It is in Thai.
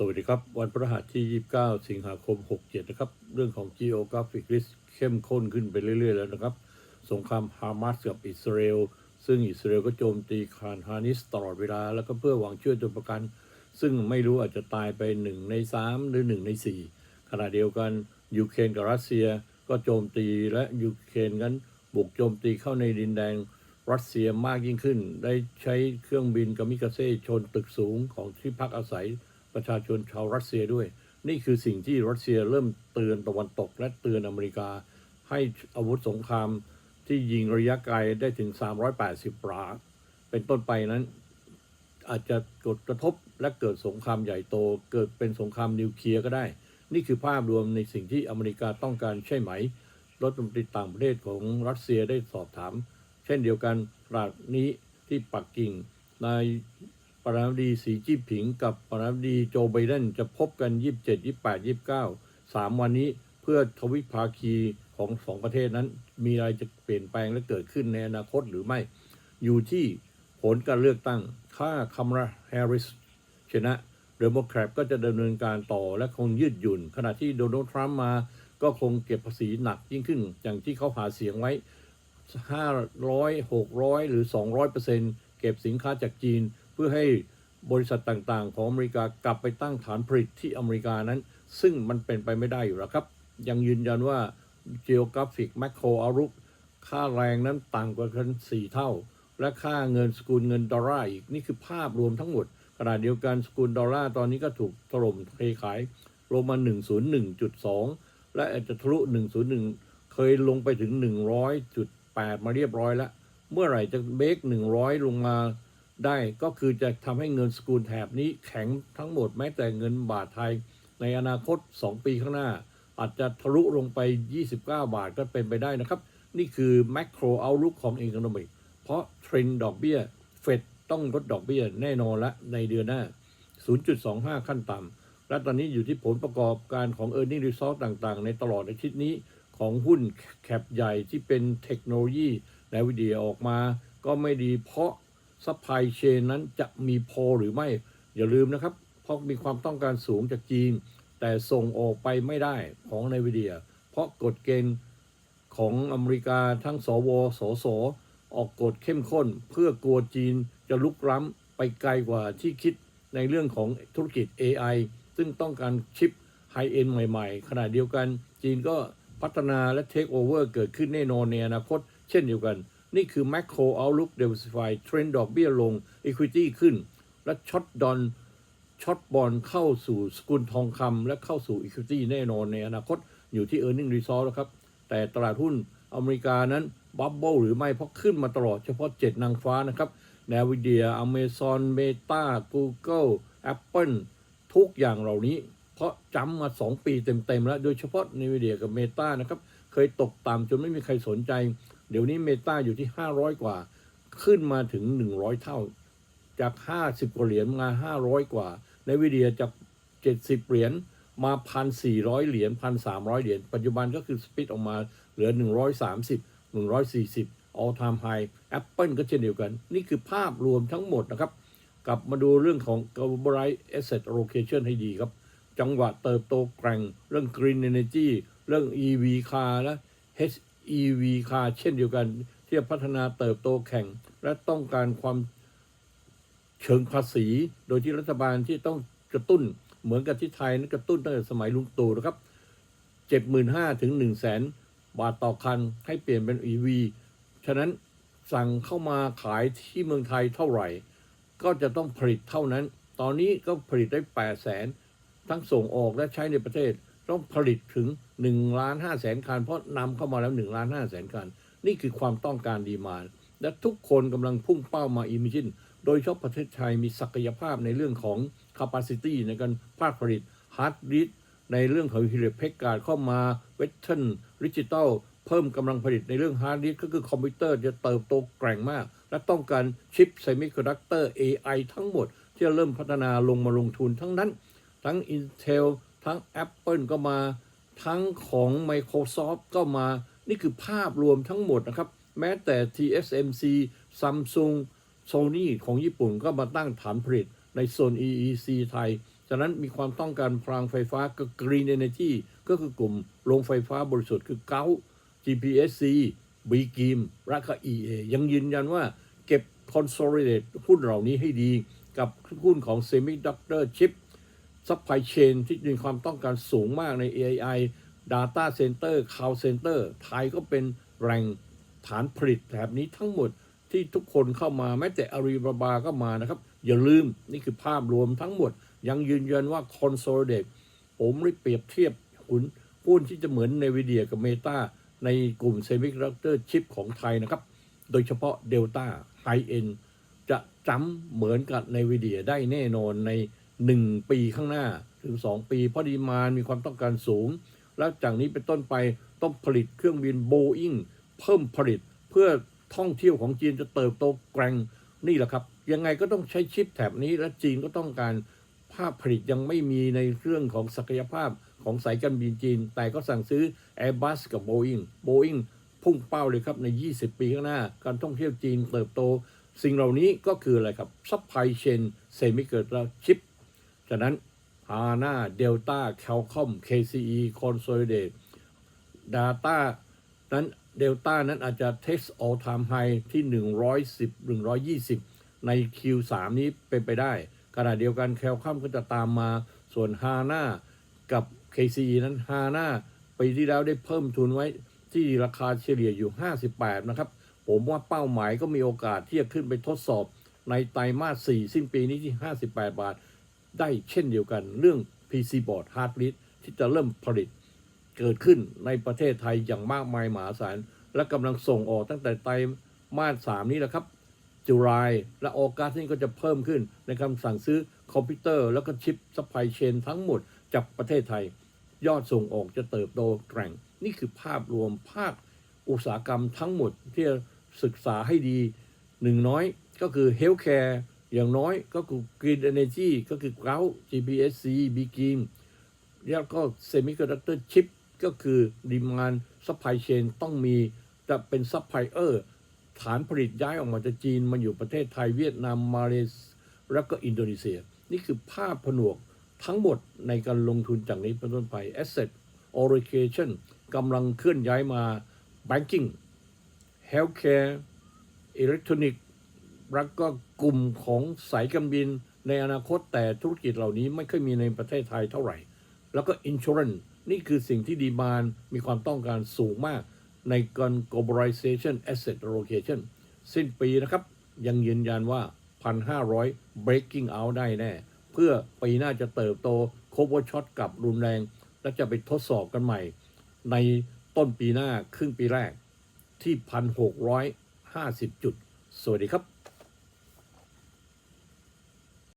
สวัสดีครับ วันพฤหัสที่ 29 สิงหาคม 67 นะครับ เรื่องของ Geographic Risk เข้มข้นขึ้นไปเรื่อย ๆ แล้วนะครับ สงครามฮามาสกับอิสราเอล ซึ่งอิสราเอลก็โจมตีคานฮานิสตลอดเวลา แล้วก็เพื่อหวังช่วยตัวประกัน ซึ่งไม่รู้อาจจะตายไป 1 ใน 3 หรือ 1 ใน 4 ขณะเดียวกันยูเครนกับรัสเซียก็โจมตีและยูเครนกันบุกโจมตีเข้าในดินแดนรัสเซียมากยิ่งขึ้น ได้ใช้เครื่องบินกามิกาเซ่ชนตึกสูงของที่พักอาศัย ประชาชนชาวรัสเซียด้วย นี่คือสิ่งที่รัสเซียเริ่มเตือนตะวันตก และเตือนอเมริกา ให้อาวุธสงครามที่ยิงระยะไกลได้ถึง 380ปราเป็นต้นไปนั้น อาจจะกดกระทบและเกิดสงครามใหญ่โต เกิดเป็นสงครามนิวเคลียร์ก็ได้ นี่คือภาพรวมในสิ่งที่อเมริกาต้องการใช่ไหมรัฐมนตรีต่างประเทศของรัสเซียได้สอบถาม เช่นเดียวกันตราดนี้ที่ปักกิ่งนาย ประธานาธิบดีสีจิ้นผิงกับประธานาธิบดีโจไบเดนจะพบกัน 27 28 29 3 วันนี้เพื่อทวิภาคีของสองประเทศนั้น มีอะไรจะเปลี่ยนแปลงและเกิดขึ้นในอนาคตหรือไม่ อยู่ที่ผลการเลือกตั้ง ถ้าคัมราแฮร์ริสชนะเดโมแครตก็จะดำเนินการต่อและคงยืดหยุ่น ขณะที่โดนัลด์ทรัมป์มาก็คงเก็บภาษีหนักยิ่งขึ้น อย่างที่เขาหาเสียงไว้ 500 600 หรือ 200เปอร์เซ็นต์เก็บสินค้าจากจีน พื่อให้บริษัทต่างๆ ของอเมริกากลับไปตั้งฐานผลิตที่อเมริกานั้น ซึ่งมันเป็นไปไม่ได้อยู่แล้วครับ ยังยืนยันว่า Geographic Macro Outlook ค่าแรงนั้นต่างกว่ากัน4เท่า และค่าเงินสกุลเงินดอลลาร์อีก นี่คือภาพรวมทั้งหมดขณะเดียวกันสกุลดอลลาร์ตอนนี้ก็ถูกถล่มเทขายลงมา 101.2 และอาจจะทะลุ 101 เคยลงไปถึง 100.8 มาเรียบร้อยแล้ว เมื่อไหร่จะเบรก100 ลงมา ได้ก็คือจะทำให้เงินสกุลแถบนี้แข็งทั้งหมดแม้แต่เงินบาทไทย ในอนาคต 2 ปีข้างหน้า อาจจะทะลุลงไป 29 บาทก็เป็นไปได้นะครับ นี่คือ macro outlook ของ economic เพราะเทรนด์ดอกเบี้ยเฟดต้องลดดอกเบี้ยแน่นอนละในเดือนหน้า 0.25 ขั้นต่ำและตอนนี้อยู่ที่ผลประกอบการของ e a r n i n g result ต่างๆ ในตลอดอาทิตย์นี้ของหุ้นแคปใหญ่ที่เป็นเทคโนโลยีและวิดีโอออกมา ก็ไม่ดีเพราะ ซัพพลายเชนนั้นจะมีพอหรือไม่ อย่าลืมนะครับ เพราะมีความต้องการสูงจากจีน แต่ส่งออกไปไม่ได้ของในวิดีโอเพราะกฎเกณฑ์ของอเมริกาทั้งสวสสออกกฎเข้มข้น เพื่อกลัวจีนจะลุกล้ำไปไกลกว่าที่คิดในเรื่องของธุรกิจ AI ซึ่งต้องการชิปไฮเอ็นใหม่ๆ ขณะเดียวกันจีนก็พัฒนาและเทคโอเวอร์เกิดขึ้นแน่นอนในอนาคตเช่นเดียวกัน นี่คือ macro outlook diversify เทรนด์ดอกเบี้ยลง equity ขึ้น และช็อตดอนช็อตบอลเข้าสู่สกุลทองคำและเข้าสู่ equity แน่นอนในอนาคตอยู่ที่ earning result แล้วครับ แต่ตลาดหุ้นอเมริกานั้นบับเบิลหรือไม่เพราะขึ้นมาตลอดเฉพาะ 7 นางฟ้านะครับแนวิเดียอเมซอนเมตา Google Apple ทุกอย่างเหล่านี้ เพราะจำมา 2 ปีเต็ม ๆ แล้ว โดยเฉพาะ NVIDIA กับ Meta นะครับ เคยตกต่ำจนไม่มีใครสนใจ เดี๋ยวนี้ Meta อยู่ที่ 500 กว่า ขึ้นมาถึง 100 เท่า จาก 50 กว่าเหรียญมา 500 กว่า NVIDIA จาก 70 เหรียญมา1,400 เหรียญ1,300 เหรียญ ปัจจุบันก็คือสปิดออกมาเหลือ 130 140 all time high Apple ก็เช่นเดียวกัน นี่คือภาพรวมทั้งหมดนะครับ กลับมาดูเรื่องของ global asset allocation ให้ดีครับ จังหวะเติบโตแกร่ง เรื่อง green energy เรื่อง EV car และ HEV car เช่นเดียวกัน ที่จะพัฒนาเติบโตแข่ง และต้องการความเชิงภาษี โดยที่รัฐบาลที่ต้องกระตุ้นเหมือนกับที่ไทยนั้นกระตุ้นตั้งแต่สมัยลุงตู่นะครับ 75,000 ถึง 1 0 0 0 0แสนบาทต่อคันให้เปลี่ยนเป็น EV ฉะนั้นสั่งเข้ามาขายที่เมืองไทยเท่าไหร่ ก็จะต้องผลิตเท่านั้น ตอนนี้ก็ผลิตได้ 8 0 0แสนทั้งส่งออกและใช้ในประเทศ ต้องผลิตถึง1ล้าน5แสนคัน เพราะนำเข้ามาแล้ว1ล้าน5แสนคัน นี่คือความต้องการดีมา และทุกคนกำลังพุ่งเป้ามาอิมิจินโดยเฉพาะประเทศไทยมีศักยภาพในเรื่องของ capacity ในการภาคผลิต hard disk ในเรื่องของ h e l i p a c k a r d เข้ามา Western Digital เพิ่มกำลังผลิตในเรื่อง hard disk ก็คือคอมพิวเตอร์จะเติบโตแกร่งมาก และต้องการชิป semiconductor AI ทั้งหมด ที่จะเริ่มพัฒนาลงมาลงทุนทั้งนั้น ทั้ง Intel ทั้ง Apple ก็มา ทั้งของ Microsoft ก็มา นี่คือภาพรวมทั้งหมดนะครับ แม้แต่ TSMC Samsung Sony ของญี่ปุ่นก็มาตั้งฐานผลิตในโซน EEC ไทยฉะนั้นมีความต้องการพลังไฟฟ้าก็ Green Energy ก็คือกลุ่มโรงไฟฟ้าบริสุทธิ์คือเก้า GPSC b ีกีมและก็ EA ยังยืนยันว่าเก็บ consolidate หุ้นเหล่านี้ให้ดีกับหุ้นของ Semiconductor Chip Supply Chain ที่มีความต้องการสูงมากใน AI Data Center Cloud Center ไทยก็เป็นแหล่งฐานผลิตแบบนี้ทั้งหมดที่ทุกคนเข้ามาแม้แต่อารีบาบาก็มานะครับ อย่าลืมนี่คือภาพรวมทั้งหมด ยังยืนยันว่า Consolidate ผมได้เปรียบเทียบหุ้นหุ้นที่จะเหมือนในวิเดียกับเมตาในกลุ่ม Semiconductor Chip ของไทยนะครับ โดยเฉพาะ Delta High End จะจำเหมือนกับในวิเดียได้แน่นอนใน 1 ปีข้างหน้าถึง 2 ปี เพราะดีมานมีความต้องการสูง แล้วจากนี้เป็นต้นไปต้องผลิตเครื่องบินโบอิงเพิ่มผลิตเพื่อท่องเที่ยวของจีนจะเติบโตแกร่งนี่แหละครับ ยังไงก็ต้องใช้ชิปแถบนี้ และจีนก็ต้องการภาพผลิตยังไม่มีในเรื่องของศักยภาพของสายการบินจีน แต่ก็สั่งซื้อ Airbus กับ Boeing Boeing พุ่งเป้าเลยครับใน 20 ปีข้างหน้า การท่องเที่ยวจีนเติบโต สิ่งเหล่านี้ก็คืออะไรครับ supply chain semiconductor chip ฉะนั้น HANA Delta Qualcomm KCE Consolidate Data นั้น Delta นั้นอาจจะ test all time high ที่ 110 120 ใน Q3 นี้เป็นไปได้ขณะเดียวกัน Qualcomm ก็จะตามมาส่วน HANA กับ KCE นั้น HANA ปีที่แล้วได้เพิ่มทุนไว้ที่ราคาเฉลี่ยอยู่ 58 นะครับ ผมว่าเป้าหมายก็มีโอกาสที่จะขึ้นไปทดสอบในไตรมาส 4 สิ้นปีนี้ที่ 58 บาท ได้เช่นเดียวกันเรื่อง PC board hard disk ที่จะเริ่มผลิตเกิดขึ้นในประเทศไทยอย่างมากมายมหาศาล และกำลังส่งออกตั้งแต่ไตรมาสสามนี้แหละครับจุลายและออกัสนี่ก็จะเพิ่มขึ้นในคำสั่งซื้อคอมพิวเตอร์ แล้วก็ชิปซัพพลายเชนทั้งหมดจากประเทศไทย ยอดส่งออกจะเติบโตแกร่ง นี่คือภาพรวมภาคอุตสาหกรรมทั้งหมดที่ศึกษาให้ดีหนึ่งน้อยก็คือ Healthcare อย่างน้อยก็คือ Green Energy ก็คือ g r o u GPSC b g i m แล้วก็ Semiconductor Chip ก็คือ Demand Supply Chain ต้องมีจะเป็น Supplier ฐานผลิตย้ายออกมาจากจีนมาอยู่ประเทศไทยเวียดนามมาเลเซียแล้วก็อินโดนีเซีย นี่คือภาพผนวกทั้งหมดในการลงทุนจากนี้เป็นต้นไป Asset Allocation กำลังเคลื่อนย้ายมา Banking Healthcare Electronic แล้วก็กลุ่มของสายการบินในอนาคตแต่ธุรกิจเหล่านี้ไม่ค่อยมีในประเทศไทยเท่าไหร่ แล้วก็ Insurance นี่คือสิ่งที่ดีมานมีความต้องการสูงมากในการ globalization asset allocation สิ้นปีนะครับ ยังยืนยันว่า 1,500 breaking out ได้แน่ เพื่อปีหน้าจะเติบโต cover shot กลับรุนแรง และจะไปทดสอบกันใหม่ ในต้นปีหน้าครึ่งปีแรกที่ 1,650 จุด สวัสดีครับ